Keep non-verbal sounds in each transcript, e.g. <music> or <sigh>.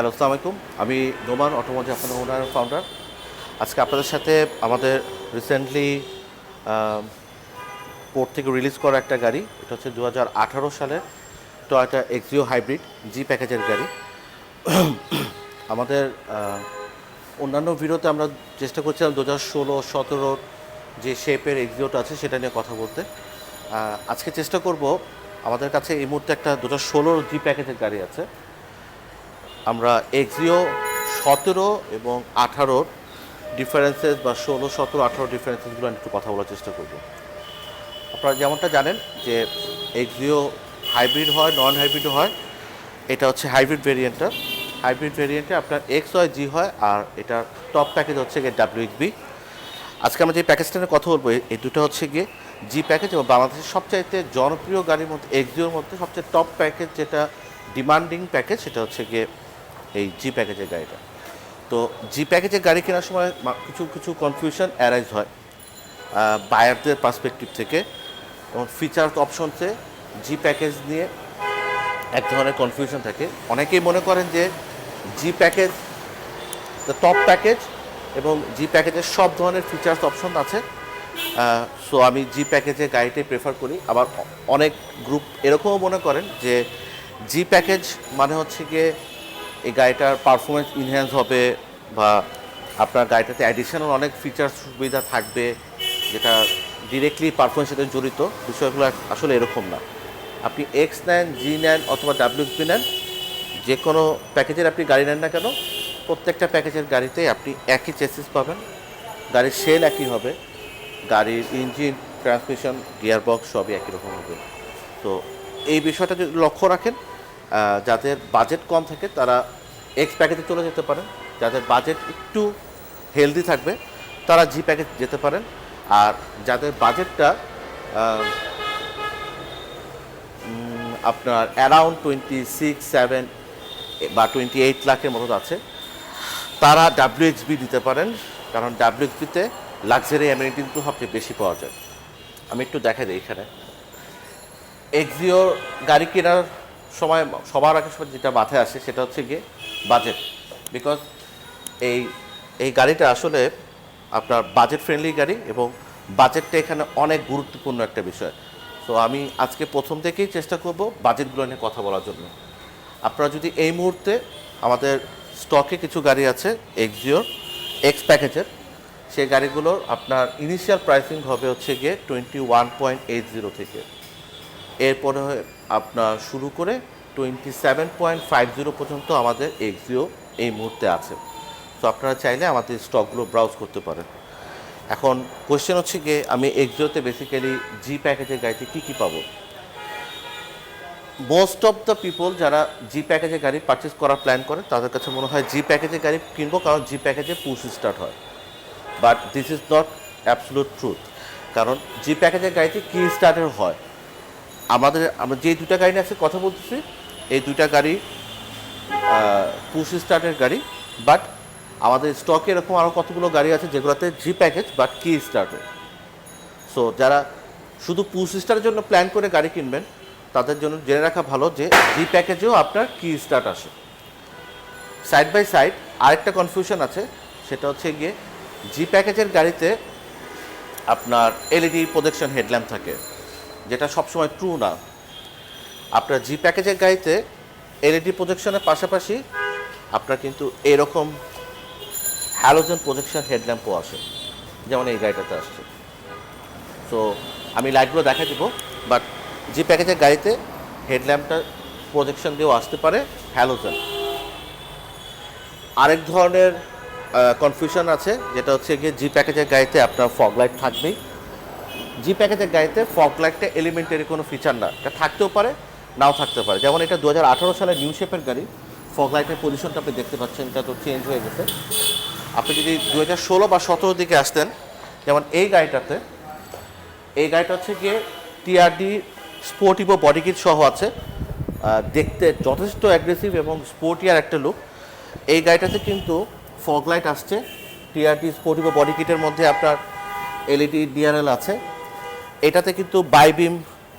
Hello, আসসালামু আলাইকুম। আমি নোমান অটোমোটিভ আপনাদের ওনার ফাউন্ডার আজকে আপনাদের সাথে আমাদের রিসেন্টলি পোর্ট থেকে রিলিজ করা একটা গাড়ি। এটা হচ্ছে দু হাজার আঠারো সালের টয়োটা এক্সিও হাইব্রিড জি প্যাকেজের গাড়ি। আমাদের অন্যান্য ভিডিওতে আমরা চেষ্টা করছিলাম দু হাজার ষোলো সতেরোর যে শেপের এক্সিওটা আছে সেটা নিয়ে কথা বলতে। আজকে চেষ্টা করব আমাদের কাছে এই মুহূর্তে একটা দু হাজার ষোলোর জি প্যাকেজের গাড়ি আছে। আমরা এক্সিও সতেরো এবং আঠারোর ডিফারেন্সেস বা ষোলো, সতেরো, আঠারো ডিফারেন্সেসগুলো আমি একটু কথা বলার চেষ্টা করব। আপনারা যেমনটা জানেন যে এক্সিও হাইব্রিড হয় নন হাইব্রিড হয়, এটা হচ্ছে হাইব্রিড ভেরিয়েন্টটা হাইব্রিড ভেরিয়েন্টে আপনার এক্স হয় জি হয় আর এটার টপ প্যাকেজ হচ্ছে গিয়ে ডাব্লিউএক্সবি আজকে আমরা যে প্যাকেজটা নিয়ে কথা বলব, এই দুটো হচ্ছে গিয়ে জি প্যাকেজ এবং বাংলাদেশের সবচাইতে জনপ্রিয় গাড়ির মধ্যে এক্সিওর মধ্যে সবচেয়ে টপ প্যাকেজ যেটা ডিমান্ডিং প্যাকেজ সেটা হচ্ছে গিয়ে এই জি প্যাকেজের গাড়িটা। তো জি প্যাকেজের গাড়ি কেনার সময় কিছু কিছু কনফিউশন অ্যারাইজ হয় বায়ারদের পার্সপেক্টিভ থেকে। এবং ফিচার্স অপশনসে জি প্যাকেজ নিয়ে এক ধরনের কনফিউশন থাকে। অনেকেই মনে করেন যে G package the top package এবং জি প্যাকেজের সব ধরনের ফিচার্স অপশন আছে। সো আমি জি প্যাকেজের গাড়িটাই প্রেফার করি। আবার অনেক গ্রুপ এরকমও মনে করেন যে জি প্যাকেজ মানে হচ্ছে গিয়ে এই গাড়িটার পারফরমেন্স ইনহ্যান্স হবে বা আপনার গাড়িটাতে অ্যাডিশনাল অনেক ফিচার্স সুবিধা থাকবে, যেটা ডিরেক্টলি পারফরমেন্সের সাথে জড়িত। বিষয়গুলো আসলে এরকম না। আপনি এক্স নেন জি নেন অথবা ডাব্লিউ ডাব্লিউপি নেন যে কোনো প্যাকেজের আপনি গাড়ি নেন না কেন, প্রত্যেকটা প্যাকেজের গাড়িতেই আপনি একই চেসিস পাবেন। গাড়ির সেল একই হবে। গাড়ির ইঞ্জিন ট্রান্সমিশন গিয়ার বক্স সবই একই রকম হবে। তো এই বিষয়টা যদি লক্ষ্য রাখেন যাদের বাজেট কম থাকে, তারা এক্স প্যাকেজে চলে যেতে পারেন। যাদের বাজেট একটু হেলদি থাকবে, তারা জি প্যাকেজ যেতে পারেন। আর যাদের বাজেটটা আপনার অ্যারাউন্ড টোয়েন্টি সিক্স সেভেন বা টোয়েন্টি এইট লাখের মতো আছে, তারা ডাব্লিউএক্সবি দিতে পারেন। কারণ ডাব্লিউএক্সবিতে লাক্সারি অ্যামিনিটি কিন্তু সবচেয়ে বেশি পাওয়া যায়। আমি একটু দেখা দিই এখানে। এক্সিও গাড়ি কেনার সময় সবার আগে যেটা মাথায় আসে সেটা হচ্ছে গিয়ে বাজেট বিকজ এই এই গাড়িটা আসলে আপনার বাজেট ফ্রেন্ডলি গাড়ি এবং বাজেটটা এখানে অনেক গুরুত্বপূর্ণ একটা বিষয়। তো আমি আজকে প্রথম থেকেই চেষ্টা করব বাজেটগুলো নিয়ে কথা বলার জন্য। আপনারা যদি এই মুহূর্তে আমাদের স্টকে কিছু গাড়ি আছে এক্সিওর এক্স প্যাকেজের সেই গাড়িগুলোর আপনার ইনিশিয়াল প্রাইসিং হবে হচ্ছে গিয়ে twenty one point eight zero থেকে। এরপরে আপনার শুরু করে twenty seven point five zero পর্যন্ত আমাদের এক্সিও এই মুহূর্তে আছে। তো আপনারা চাইলে আমাদের স্টকগুলো ব্রাউজ করতে পারেন। এখন কোয়েশ্চেন হচ্ছে গিয়ে, আমি এক্সিওতে বেসিক্যালি জি প্যাকেজের গাড়িতে কী কী পাবো? মোস্ট অফ দ্য পিপল যারা জি প্যাকেজে গাড়ি পারচেস করার প্ল্যান করে, তাদের কাছে মনে হয় জি প্যাকেজে গাড়ি কিনবো, কারণ জি প্যাকেজে পুশ স্টার্ট হয়। But this is not absolute truth কারণ জি প্যাকেজের গাড়িতে কি স্টার্টের হয়? আমাদের, আমরা যে দুটা গাড়ি আজকে কথা বলতেছি, এই দুইটা গাড়ি পুশ স্টার্টের গাড়ি বাট আমাদের স্টকে এরকম আরও কতগুলো গাড়ি আছে যেগুলোতে জি প্যাকেজ বাট কি স্টার্টের সো যারা শুধু পুশ স্টারের জন্য প্ল্যান করে গাড়ি কিনবেন, তাদের জন্য জেনে রাখা ভালো যে জি প্যাকেজেও আপনার কি স্টার্ট আসে। সাইড বাই সাইড আরেকটা কনফিউশন আছে, সেটা হচ্ছে গিয়ে জি প্যাকেজের গাড়িতে আপনার এলইডি প্রোজেকশন হেডল্যাম্প থাকে। যেটা সবসময় ট্রু না। আপনার জি প্যাকেজের গাড়িতে এলইডি প্রজেকশনের পাশাপাশি আপনার কিন্তু এরকম হ্যালোজেন প্রজেকশন হেডল্যাম্পও আসে যেমন এই গাড়িটাতে আসছে। সো আমি লাইটগুলো দেখা দেবো বাট জি প্যাকেজের গাড়িতে হেডল্যাম্পটা প্রজেকশন দিয়েও আসতে পারে হ্যালোজেন আরেক ধরনের কনফিউশন আছে, যেটা হচ্ছে গিয়ে জি প্যাকেজের গাড়িতে আপনার ফগ লাইট থাকবেই। জি প্যাকেজের গাড়িতে ফগ লাইটটা এলিমেন্টারি কোনো ফিচার না। এটা থাকতেও পারে, নাও থাকতে পারে। যেমন এটা দু হাজার সালের নিউ শেপের গাড়ি। ফগ লাইটের পজিশনটা আপনি দেখতে পাচ্ছেন, এটা তো চেঞ্জ হয়ে গেছে। আপনি যদি দু হাজার ষোলো বা সতেরো দিকে আসতেন, যেমন এই গাড়িটাতে, এই গাড়িটা হচ্ছে গিয়ে টিআরডি স্পোর্টিভো বডি কিট সহ আছে। দেখতে যথেষ্ট অ্যাগ্রেসিভ এবং স্পোর্টিয়ার একটা লুক এই গাড়িটাতে কিন্তু ফগ লাইট আসছে। টিআরডি স্পোর্টিভো বডি কিটের মধ্যে আপনার এলইডি ডিআরএল আছে। এটাতে কিন্তু বাইবিম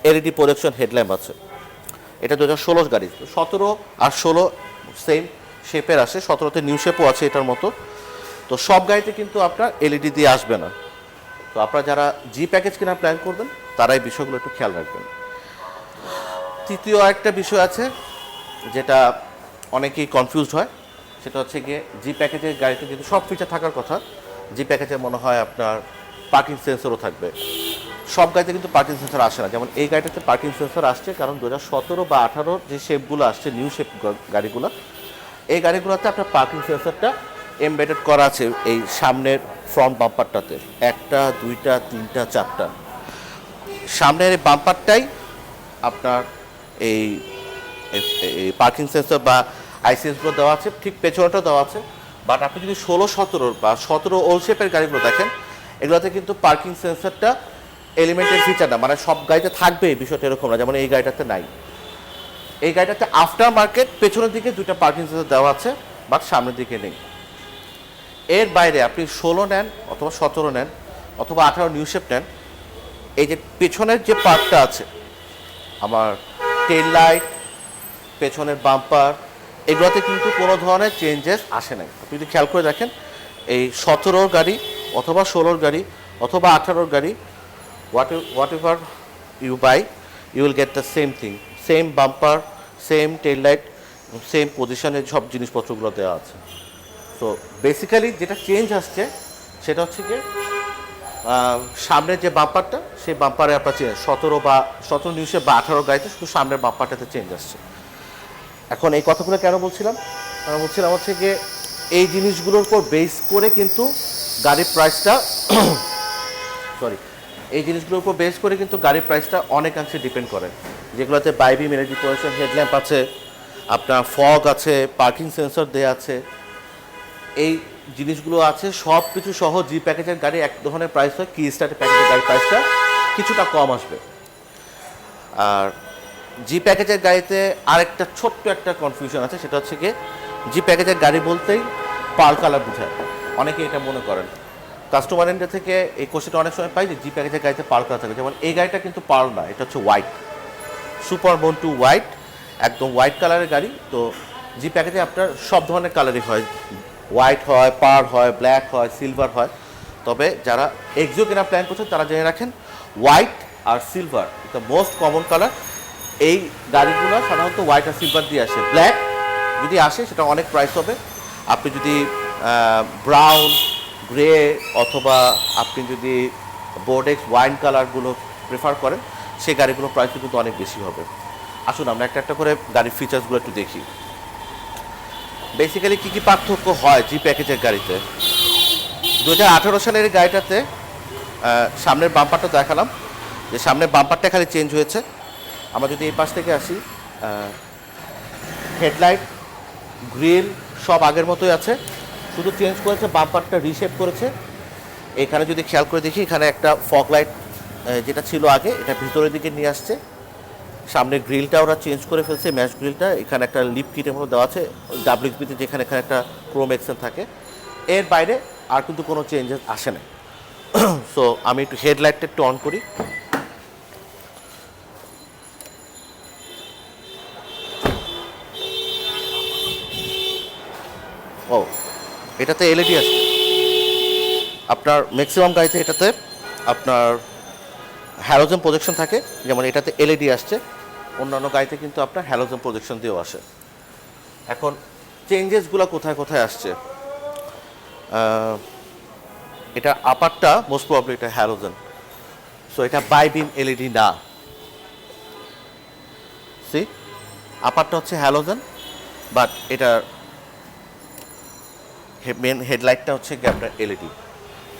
এলইডি প্রোজেকশন হেডল্যাম্প আছে। এটা দু হাজার ষোলোর গাড়ি। সতেরো আর ষোলো সেম শেপের আসে। সতেরোতে নিউ শেপও আছে এটার মতো। তো সব গাড়িতে কিন্তু আপনার এলইডি দিয়ে আসবে না। তো আপনারা যারা জি প্যাকেজ কেনার প্ল্যান করবেন, তারা এই বিষয়গুলো একটু খেয়াল রাখবেন। তৃতীয় একটা বিষয় আছে, যেটা অনেকেই কনফিউজড হয়। সেটা হচ্ছে গিয়ে জি প্যাকেজের গাড়িতে কিন্তু সব ফিচার থাকার কথা। জি প্যাকেজে মনে হয় আপনার পার্কিং সেন্সরও থাকবে। সব গাড়িতে কিন্তু পার্কিং সেন্সর আসে না। যেমন এই গাড়িটাতে পার্কিং সেন্সর আসছে কারণ দু সতেরো বা আঠারোর যে শেপগুলো আসছে নিউ শেপ গাড়িগুলো, এই গাড়িগুলোতে আপনার পার্কিং সেন্সরটা এমবেডেড করা আছে এই সামনের ফ্রন্ট বাম্পারটাতে একটা, দুইটা, তিনটা, চারটা। সামনের এই বাম্পারটাই আপনার এই পার্কিং সেন্সর বা আইসিএসগুলো দেওয়া আছে, ঠিক পেছনেটাও দেওয়া আছে। বাট আপনি যদি ষোলো, সতেরো বা সতেরো ওল শেপের গাড়িগুলো দেখেন, এগুলোতে কিন্তু পার্কিং সেন্সরটা এলিমেন্টের ফিচার না মানে সব গাড়িতে থাকবে এই বিষয়টা এরকম না যেমন এই গাড়িটাতে নাই। এই গাড়িটাতে আফটার মার্কেট পেছনের দিকে দুইটা পার্কিং সেন্সর দেওয়া আছে বাট সামনের দিকে নেই। এর বাইরে আপনি ষোলো নেন অথবা সতেরো নেন অথবা আঠারো নিউ শেপ নেন এই যে পেছনের যে পার্টটা আছে আমার টেল লাইট পেছনের বাম্পার এগুলোতে কিন্তু কোনো ধরনের চেঞ্জেস আসে নাই। আপনি যদি খেয়াল করে দেখেন এই সতেরোর গাড়ি অথবা ষোলোর গাড়ি অথবা আঠারোর গাড়ি whatever you buy you will get the same thing same bumper same tail light same পজিশনের সব জিনিসপত্রগুলো দেওয়া আছে। তো বেসিক্যালি যেটা চেঞ্জ আসছে, সেটা হচ্ছে কি সামনের যে বাম্পারটা সেই বাম্পারে আপনার চেঞ্জ সতেরো বা, সতেরো নিউশে বা আঠারো গাড়িতে শুধু সামনের বাম্পারটাতে চেঞ্জ আসছে। এখন এই কথাগুলো কেন বলছিলাম? কারণ বলছিলাম হচ্ছে গিয়ে, এই জিনিসগুলোর উপর বেস করে কিন্তু গাড়ির প্রাইসটা সরি <coughs> এই জিনিসগুলোর উপর বেস করে কিন্তু গাড়ির প্রাইসটা অনেকাংশে ডিপেন্ড করে। যেগুলোতে বাইবি মেলেডি পজিশন হেডল্যাম্প আছে, আপনার ফগ আছে পার্কিং সেন্সর দেওয়া আছে, এই জিনিসগুলো আছে সব কিছু সহ জি প্যাকেজের গাড়ি এক ধরনের প্রাইস হয় কি স্টার্টের প্যাকেজের গাড়ির প্রাইসটা কিছুটা কম আসবে। আর জি প্যাকেজের গাড়িতে আরেকটা ছোট্ট একটা কনফিউশন আছে, সেটা হচ্ছে গিয়ে জি প্যাকেজের গাড়ি বলতেই পাল কালার বোঝায়। অনেকে এটা মনে করেন। কাস্টমার এন্ডের থেকে এই কোশ্চেনটা অনেক সময় পাই যে জি প্যাকেজের গাড়িতে পাল কালার থাকে। যেমন এই গাড়িটা কিন্তু পাল না, এটা হচ্ছে হোয়াইট সুপার টু হোয়াইট একদম হোয়াইট কালারের গাড়ি। তো জি প্যাকেজে আপনার সব ধরনের কালারই হয়। হোয়াইট হয় পার হয় ব্ল্যাক হয় সিলভার হয়। তবে যারা এক্সিও কেনার প্ল্যান করছেন তারা জেনে রাখেন white R silver the most common colour এই গাড়িগুলো সাধারণত হোয়াইট আর সিলভার দিয়ে আসে। ব্ল্যাক যদি আসে, সেটা অনেক প্রাইস হবে। আপনি যদি ব্রাউন গ্রে অথবা আপনি যদি বোর্ডেক্স ওয়াইন কালারগুলো প্রেফার করেন, সেই গাড়িগুলোর প্রাইস কিন্তু অনেক বেশি হবে। আসুন, আমরা একটা একটা করে গাড়ির ফিচার্সগুলো একটু দেখি। বেসিক্যালি কী কী পার্থক্য হয় জি প্যাকেজের গাড়িতে? দু হাজার আঠারো সালের গাড়িটাতে সামনের বাম্পারটা দেখালাম। যে সামনের বাম্পারটা খালি চেঞ্জ হয়েছে। আমরা যদি এই পাশ থেকে আসি হেডলাইট গ্রিল সব আগের মতোই আছে। শুধু চেঞ্জ করেছে বাম্পারটা রিশেপ করেছে। এখানে যদি খেয়াল করে দেখি, এখানে একটা ফগ লাইট যেটা ছিল আগে, এটা ভিতরের দিকে নিয়ে আসছে। সামনে গ্রিলটা ওরা চেঞ্জ করে ফেলছে ম্যাশ গ্রিলটা এখানে একটা লিপ কিটের মতো দেওয়া আছে ডাব্লিউবিতে যেখানে এখানে একটা ক্রোম এক্সেন থাকে। এর বাইরে আর কিন্তু কোনো চেঞ্জেস আসে না সো <clears throat> আমি একটু হেডলাইটটা একটু অন করি। এটাতে এলইডি আছে। আপনার ম্যাক্সিমাম গাড়িতে এটাতে আপনার হ্যালোজেন প্রজেকশন থাকে, যেমন এটাতে এলইডি আসছে, অন্যান্য গাড়িতে কিন্তু আপনার হ্যালোজেন প্রজেকশন দিয়েও আসে। এখন চেঞ্জেসগুলো কোথায় কোথায় আসছে? এটা আপারটা মোস্ট প্রবলি এটা হ্যালোজেন সো এটা বাই বিম এলইডি না। সি আপারটা হচ্ছে হ্যালোজেন বাট এটার মেন হেডলাইটটা হচ্ছে গিয়ে আপনার এলইডি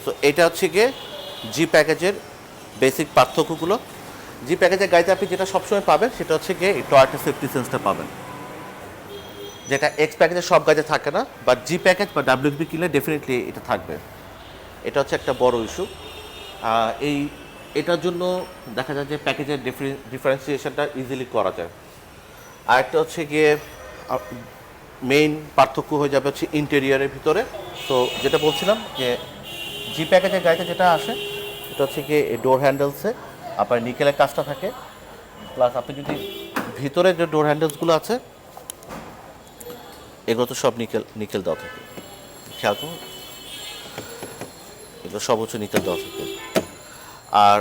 সো এটা হচ্ছে গিয়ে জি প্যাকেজের বেসিক পার্থক্যগুলো। জি প্যাকেজের গাড়িতে আপনি যেটা সবসময় পাবেন, সেটা হচ্ছে গিয়ে টয়টা সেফটি সেন্সটা পাবেন। যেটা এক্স প্যাকেজের সব গাড়িতে থাকে না বাট জি প্যাকেজ বা ডাব্লিউবি কিনলে ডেফিনেটলি এটা থাকবে। এটা হচ্ছে একটা বড় ইস্যু এই, এটার জন্য দেখা যায় যে প্যাকেজের ডিফারেন্সিয়েশনটা ইজিলি করা যায়। আরেকটা হচ্ছে গিয়ে মেইন পার্থক্য হয়ে যাবে হচ্ছে ইন্টেরিয়ারের ভিতরে। তো যেটা বলছিলাম যে জি প্যাকেজের গাড়িতে যেটা আসে, এটা হচ্ছে কি ডোর হ্যান্ডেলসে আপনার নিকেলের কাজটা থাকে। প্লাস আপনি যদি ভিতরে যে ডোর হ্যান্ডেলসগুলো আছে, এগুলো তো সব নিকেল নিকেল দেওয়া থাকে। খেয়াল করুন। এগুলো সব হচ্ছে নিকেল দেওয়া থাকে। আর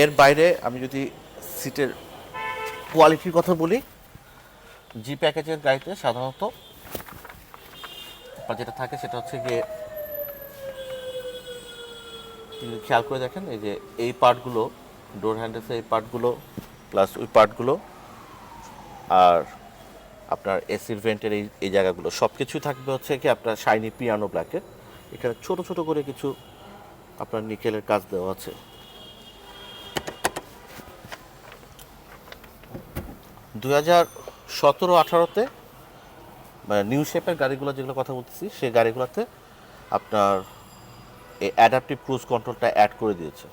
এর বাইরে আমি যদি সিটের কোয়ালিটির কথা বলি জি প্যাকেজের গাড়িতে সাধারণত যেটা থাকে সেটা হচ্ছে গিয়ে খেয়াল করে দেখেন, এই যে এই পার্টগুলো ডোর হ্যান্ডেলসের এই পার্টগুলো প্লাস ওই পার্টগুলো, আর আপনার এসির ভেন্টের এই এই জায়গাগুলো সব কিছু থাকবে হচ্ছে কি আপনার শাইনি পিয়ানো ব্ল্যাকের এখানে ছোট ছোট করে কিছু আপনার নিকেলের কাজ দেওয়া আছে। দু হাজার সতেরো, আঠারোতে মানে নিউ শেপের গাড়িগুলো যেগুলো কথা বলতেছি, সেই গাড়িগুলোতে আপনার এই অ্যাডাপটিভ ক্রুজ কন্ট্রোলটা অ্যাড করে দিয়েছে।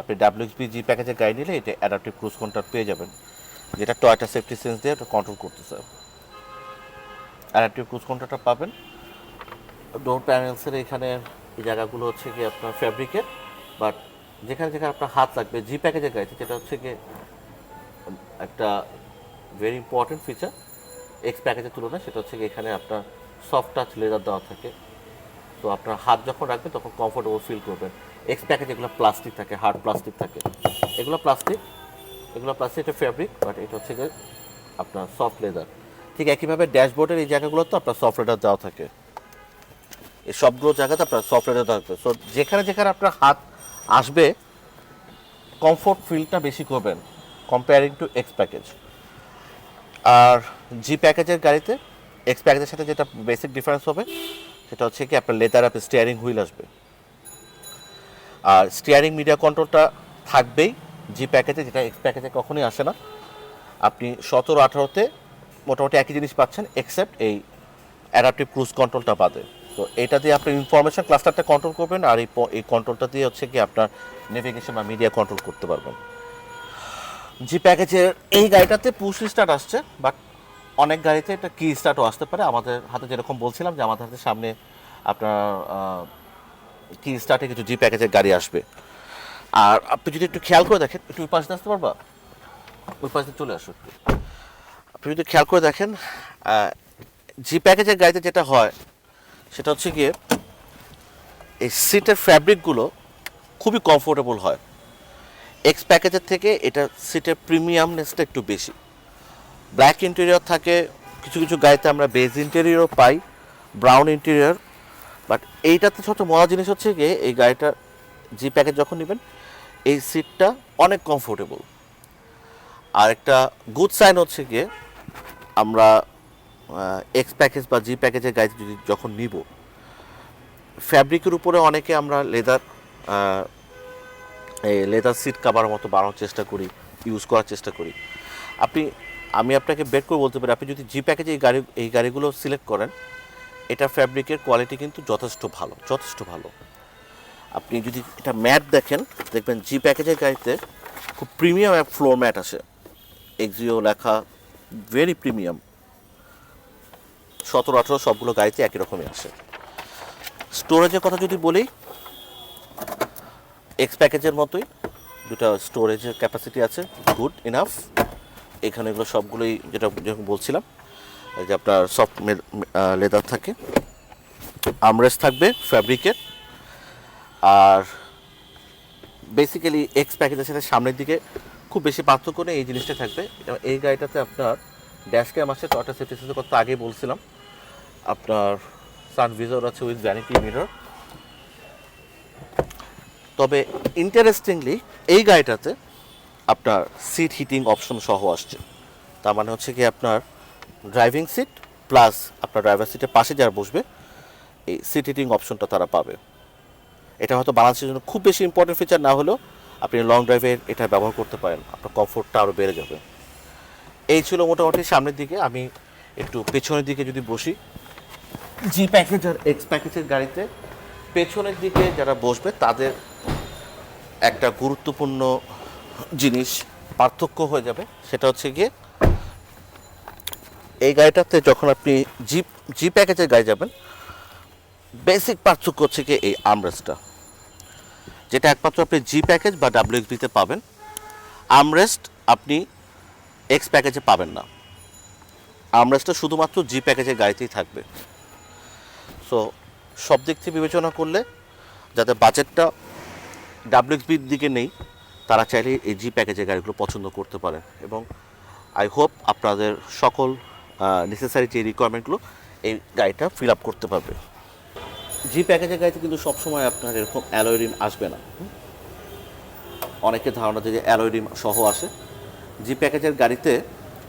আপনি ডাব্লিউএক্সপি জি প্যাকেজের গাড়ি নিলে এটা অ্যাডাপটিভ ক্রুজ কন্ট্রোল পেয়ে যাবেন, যেটা টয়টা সেফটি সেন্স দিয়ে ওটা কন্ট্রোল করতেছে। অ্যাডাপটিভ ক্রুজ কন্ট্রোলটা পাবেন। ডোর প্যানেলসের এখানে এই জায়গাগুলো হচ্ছে কি আপনার ফ্যাব্রিকের বাট যেখানে যেখানে আপনার হাত লাগবে জি প্যাকেজের গাড়িতে, যেটা হচ্ছে কি একটা ভেরি ইম্পর্টেন্ট ফিচার এক্স প্যাকেজের তুলনায়, সেটা হচ্ছে এখানে আপনার সফট টাচ লেদার দেওয়া থাকে। তো আপনার হাত যখন রাখবেন, তখন কমফোর্টেবল ফিল করবেন। এক্স প্যাকেজ এগুলো প্লাস্টিক থাকে হার্ড প্লাস্টিক থাকে। এগুলো প্লাস্টিক এগুলো প্লাস্টিক এটা ফ্যাব্রিক বাট এটা হচ্ছে আপনার সফট লেদার ঠিক একইভাবে ড্যাশবোর্ডের এই জায়গাগুলোতে আপনার সফট লেদার দেওয়া থাকে। এই সবগুলো জায়গাতে আপনার সফট লেদার থাকবে। সো যেখানে যেখানে আপনার হাত আসবে কমফোর্ট ফিলটা বেশি করবেন কম্পেয়ারিং টু এক্স প্যাকেজ আর জি প্যাকেজের গাড়িতে এক্স প্যাকেজের সাথে যেটা বেসিক ডিফারেন্স হবে, সেটা হচ্ছে কি আপনার লেদার আপনি স্টিয়ারিং হুইল আসবে। আর স্টিয়ারিং মিডিয়া কন্ট্রোলটা থাকবেই জি প্যাকেজে যেটা এক্স প্যাকেজে কখনোই আসে না। আপনি সতেরো, আঠারোতে মোটামুটি একই জিনিস পাচ্ছেন এক্সেপ্ট এই অ্যাডাপটিভ ক্রুজ কন্ট্রোলটা বাদে। তো এটা দিয়ে আপনি ইনফরমেশন ক্লাস্টারটা কন্ট্রোল করবেন, আর এই কন্ট্রোলটা দিয়ে হচ্ছে কি আপনার নেভিগেশন বা মিডিয়া কন্ট্রোল করতে পারবেন। জি প্যাকেজের এই গাড়িটাতে পুশ স্টার্ট আসছে বাট অনেক গাড়িতে এটা কি স্টার্টও আসতে পারে। আমাদের হাতে যেরকম বলছিলাম যে আমাদের হাতে সামনে আপনার কি স্টার্টে কিছু জি প্যাকেজের গাড়ি আসবে। আর আপনি যদি একটু খেয়াল করে দেখেন, একটু ওই পাশে আসতে পারবা? ওই পাশে চলে আসো একটু। আপনি যদি খেয়াল করে দেখেন জি প্যাকেজের গাড়িতে যেটা হয়, সেটা হচ্ছে গিয়ে এই সিটের ফ্যাব্রিকগুলো খুবই কমফোর্টেবল হয়। এক্স প্যাকেজের থেকে এটা সিটের প্রিমিয়ামনেসটা একটু বেশি। ব্ল্যাক ইন্টেরিয়র থাকে, কিছু কিছু গাড়িতে আমরা বেজ ইন্টেরিয়রও পাই ব্রাউন ইন্টেরিয়র বাট এইটাতে সবচেয়ে মজার জিনিস হচ্ছে গিয়ে এই গাড়িটার জি প্যাকেজ যখন নেবেন, এই সিটটা অনেক কমফোর্টেবল আর একটা গুড সাইন হচ্ছে গিয়ে আমরা এক্স প্যাকেজ বা জি প্যাকেজের গাড়ি যদি যখন নিব ফ্যাব্রিকের উপরে অনেকে আমরা লেদার এই লেদার সিট কাভার মতো বানানোর চেষ্টা করি ইউজ করার চেষ্টা করি। আপনি, আমি আপনাকে বের করে বলতে পারি, আপনি যদি জি প্যাকেজে এই গাড়ি, এই গাড়িগুলো সিলেক্ট করেন, এটা ফ্যাব্রিকের কোয়ালিটি কিন্তু যথেষ্ট ভালো যথেষ্ট ভালো। আপনি যদি এটা ম্যাট দেখেন, দেখবেন জি প্যাকেজের গাড়িতে খুব প্রিমিয়াম এক ফ্লোর ম্যাট আসে। এক্সিও লেখা ভেরি প্রিমিয়াম সতেরো, আঠেরো সবগুলো গাড়িতে একই রকমই আসে। স্টোরেজের কথা যদি বলি এক্স প্যাকেজের মতোই। দুটা স্টোরেজের ক্যাপাসিটি আছে। গুড ইনাফ এখানে এগুলো সবগুলোই যেটা যেরকম বলছিলাম যে আপনার সফট লেদার থাকে। আমরেস থাকবে ফ্যাব্রিকের আর বেসিক্যালি এক্স প্যাকেজের সাথে সামনের দিকে খুব বেশি পার্থক্য নেই, এই জিনিসটা থাকবে। এই গাড়িটাতে আপনার ড্যাশ ক্যাম আছে টয়টা সেফটি কথা আগেই বলছিলাম। আপনার সান ভিজর আছে উইথ ভ্যানিটি মিরর তবে ইন্টারেস্টিংলি এই গাড়িটাতে আপনার সিট হিটিং অপশন সহ আসছে। তার মানে হচ্ছে কি আপনার ড্রাইভিং সিট প্লাস আপনার ড্রাইভার সিটের পাশে যারা বসবে, এই সিট হিটিং অপশনটা তারা পাবে। এটা হয়তো বাংলাদেশের জন্য খুব বেশি ইম্পর্টেন্ট ফিচার না হলেও আপনি লং ড্রাইভে এটা ব্যবহার করতে পারেন, আপনার কমফোর্টটা আরও বেড়ে যাবে। এই ছিল মোটামুটি সামনের দিকে, আমি একটু পেছনের দিকে যদি বসি জি প্যাকেজ আর এক্স প্যাকেজের গাড়িতে পেছনের দিকে যারা বসবে, তাদের একটা গুরুত্বপূর্ণ জিনিস, পার্থক্য হয়ে যাবে। সেটা হচ্ছে গিয়ে, এই গাড়িটাতে যখন আপনি জিপ জি প্যাকেজের গাড়ি যাবেন বেসিক পার্থক্য হচ্ছে গিয়ে এই আমরেস্টটা যেটা একমাত্র আপনি জি প্যাকেজ বা ডাব্লিউএক্সবিতে পাবেন। আমরেস্ট আপনি এক্স প্যাকেজে পাবেন না। আমরেস্টটা শুধুমাত্র জি প্যাকেজের গাড়িতেই থাকবে। সো সব দিক থেকে বিবেচনা করলে যাতে বাজেটটা ডাব্লিউএক্সবির দিকে নেই, তারা চাইলে এই জি প্যাকেজের গাড়িগুলো পছন্দ করতে পারেন এবং আই হোপ আপনাদের সকল নেসেসারি যে রিকোয়ারমেন্টগুলো এই গাড়িটা ফিল আপ করতে পারবে। জি প্যাকেজের গাড়িতে কিন্তু সবসময় আপনার এরকম অ্যালয় রিম আসবে না? অনেকের ধারণা যে অ্যালয় রিম সহ আসে। জি প্যাকেজের গাড়িতে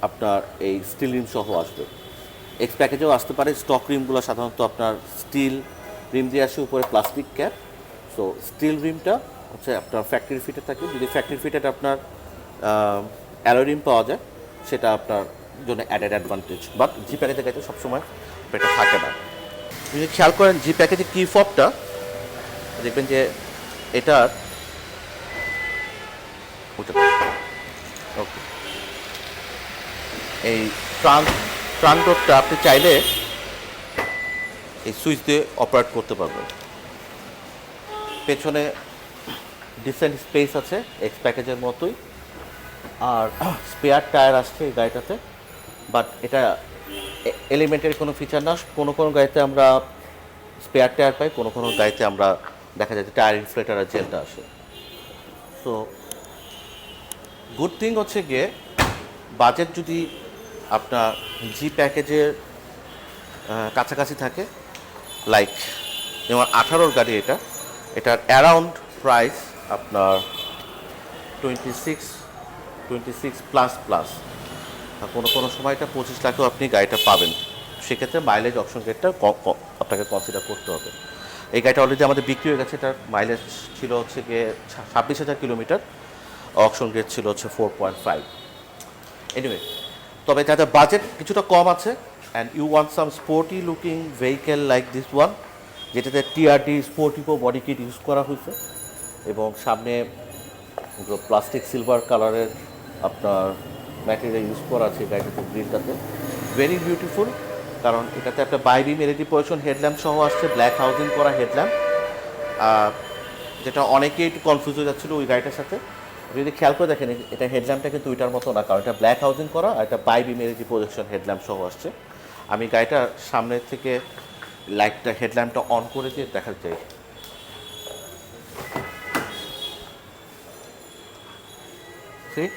আপনার এই স্টিল রিম সহ আসবে। এক্স প্যাকেজেও আসতে পারে স্টক রিমগুলো সাধারণত আপনার স্টিল রিম দিয়ে আসে, উপরে প্লাস্টিক ক্যাপ সো স্টিল রিমটা হচ্ছে আপনার ফ্যাক্টরি ফিটেড থাকে। যদি ফ্যাক্টরি ফিটেড আপনার অ্যালয় রিম পাওয়া যায়, সেটা আপনার জন্য অ্যাডেড অ্যাডভান্টেজ বাট জি প্যাকেজের গাড়িতে সবসময় এটা থাকে না। যদি খেয়াল করেন জি প্যাকেজের কি ফপটা দেখবেন যে এটার ওকে এই ট্রাঙ্ক ট্রাঙ্ক ডোরটা আপনি চাইলে এই সুইচ দিয়ে অপারেট করতে পারবেন। পেছনে ডিসেন্ট স্পেস আছে এক্স প্যাকেজের মতোই। আর স্পেয়ার টায়ার আসছে এই গাড়িটাতে। বাট এটা এলিমেন্টের কোনো ফিচার না, কোনো কোনো গাড়িতে আমরা স্পেয়ার টায়ার পাই, কোনো কোনো গাড়িতে আমরা দেখা যায় যে টায়ার ইনফ্লেটার আর জেলটা আসে। সো গুড থিং হচ্ছে গিয়ে বাজেট যদি আপনার জি প্যাকেজের কাছাকাছি থাকে লাইক যেমন আঠারোর গাড়ি এটা, এটার অ্যারাউন্ড প্রাইস আপনার twenty six twenty six plus plus কোনো কোনো সময় এটা পঁচিশ লাখেও আপনি গাড়িটা পাবেন। সেক্ষেত্রে মাইলেজ অপশন গেটটা আপনাকে কনসিডার করতে হবে। এই গাড়িটা অলরেডি আমাদের বিক্রি হয়ে গেছে। এটার মাইলেজ ছিল হচ্ছে গিয়ে ছাব্বিশ হাজার কিলোমিটার। অপশন গেট ছিল হচ্ছে ফোর পয়েন্ট ফাইভ এনিওয়ে তবে যাদের বাজেট কিছুটা কম আছে। And you want some sporty looking vehicle like this one যেটাতে টিআরডি স্পোর্টিপো বডি কিট ইউজ করা হয়েছে। এবং সামনে প্লাস্টিক সিলভার কালারের আপনার ম্যাটেরিয়াল ইউজ করা আছে গাড়িটাতে গ্রিলটাতে ভেরি বিউটিফুল কারণ এটাতে একটা বাইবিম এলইডি পজিশন হেডল্যাম্প সহ আসছে ব্ল্যাক হাউজিং করা হেডল্যাম্প যেটা অনেকেই একটু কনফিউজ হয়ে যাচ্ছিল ওই গাড়িটার সাথে। যদি খেয়াল করে দেখেন, এটা হেডল্যাম্পটা কিন্তু ওইটার মতো না, কারণ এটা ব্ল্যাক হাউজিং করা আর এটা বাইবি এলইডি প্রজেকশন হেডল্যাম্প সহ আসছে। আমি গাড়িটার সামনের থেকে লাইটটা হেডল্যাম্পটা অন করে দিয়ে দেখা চাই। See?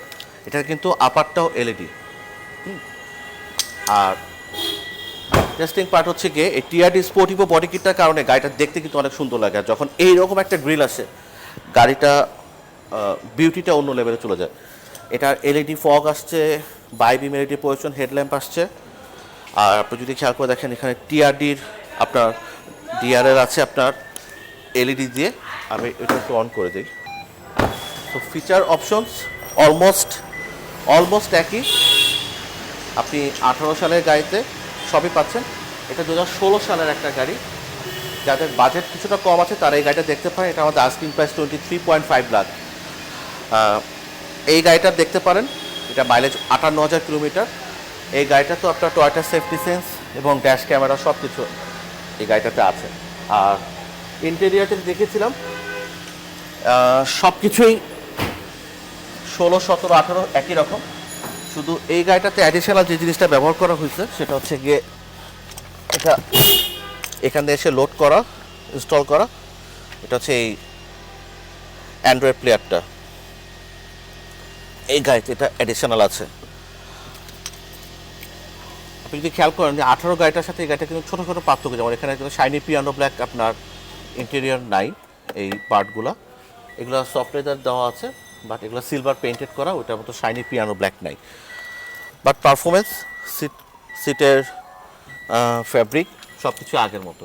এটা কিন্তু আপারটাও এলইডি আর টেস্টিং পার্ট হচ্ছে গিয়ে এই টিআরডি স্পোর্টিভো বডি কিটটার কারণে গাড়িটা দেখতে কিন্তু অনেক সুন্দর লাগে। আর যখন এইরকম একটা গ্রিল আসে, গাড়িটা বিউটিটা অন্য লেভেলে চলে যায়। এটার এলইডি ফগ আসছে বাইবিম এলইডি পজিশন হেডল্যাম্প আসছে। আর আপনি যদি খেয়াল করে দেখেন, এখানে টিআরডির আপনার ডিআরএল আছে আপনার এলইডি দিয়ে। আমি এটা একটু অন করে দিই। তো ফিচার অপশনস অলমোস্ট অলমোস্ট একই। আপনি আঠারো সালের গাড়িতে সবই পাচ্ছেন। এটা দু সালের একটা গাড়ি। যাদের বাজেট কিছুটা কম আছে, তারা এই গাড়িটা দেখতে পারেন। এটা আমাদের asking price twenty three point five lakh এই গাড়িটা দেখতে পারেন। এটা মাইলেজ আটান্ন হাজার কিলোমিটার। এই গাড়িটা তো আপনার টয়টা সেফটি সেন্স এবং ড্যাশ ক্যামেরা সব কিছু এই গাড়িটাতে আছে। আর ইন্টেরিয়ারতে দেখেছিলাম সব কিছুই ষোলো, সতেরো, আঠেরো একই রকম। শুধু এই গাড়িটাতে অ্যাডিশনাল যে জিনিসটা ব্যবহার করা হয়েছে, সেটা হচ্ছে গিয়ে এটা এখানে এসে লোড করা ইনস্টল করা। এটা হচ্ছে এই অ্যান্ড্রয়েড প্লেয়ারটা এই গাড়িতে এটা অ্যাডিশনাল আছে। আপনি যদি খেয়াল করেন যে আঠারো গাড়িটার সাথে এই গাড়িটা কিন্তু ছোটো ছোটো পার্থক্য। যেমন এখানে কিন্তু শাইনি পিয়ানো ব্ল্যাক আপনার ইন্টেরিয়র নাই, এই পার্টগুলো এগুলো সফটওয়্যার দেওয়া আছে। বাট এগুলো সিলভার পেইন্টেড করা ওটার মতো শাইনি পিয়ানো ব্ল্যাক নাই। বাট পারফরমেন্স সিট সিটের ফ্যাব্রিক সব কিছু আগের মতো।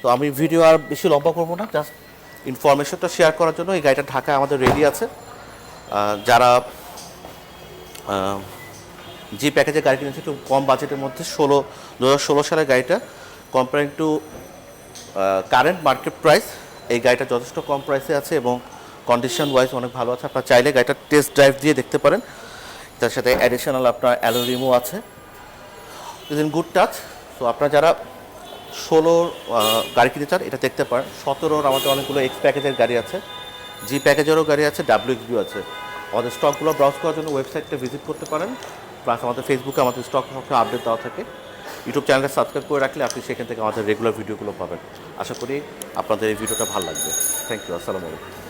তো আমি ভিডিও আর বেশি লম্বা করব না জাস্ট ইনফরমেশনটা শেয়ার করার জন্য এই গাড়িটা ঢাকায় আমাদের রেডি আছে। যারা যে প্যাকেজে গাড়ি কিনেছে, একটু কম বাজেটের মধ্যে, ষোলো দু হাজার ষোলো সালের গাড়িটা comparing to current market price এই গাড়িটা যথেষ্ট কম প্রাইসে আছে এবং কন্ডিশন ওয়াইজ অনেক ভালো আছে। আপনারা চাইলে গাড়িটা টেস্ট ড্রাইভ দিয়ে দেখতে পারেন। তার সাথে অ্যাডিশনাল আপনার অ্যালোরিমও আছে। Is in good touch so আপনারা যারা ষোলোর গাড়ি কিনতে চান, এটা দেখতে পারেন। সতেরোর আমাদের অনেকগুলো এক্স প্যাকেজের গাড়ি আছে। জি প্যাকেজেরও গাড়ি আছে ডাব্লিউ এক্সবিও আছে। আমাদের স্টকগুলো ব্রাউজ করার জন্য ওয়েবসাইটটা ভিজিট করতে পারেন। প্লাস আমাদের ফেসবুকে আমাদের স্টক সবসময় আপডেট দেওয়া থাকে। ইউটিউব চ্যানেলটা সাবস্ক্রাইব করে রাখলে আপনি সেখান থেকে আমাদের রেগুলার ভিডিওগুলো পাবেন। আশা করি আপনাদের এই ভিডিওটা ভালো লাগবে। থ্যাংক ইউ আসসালামু আলাইকুম।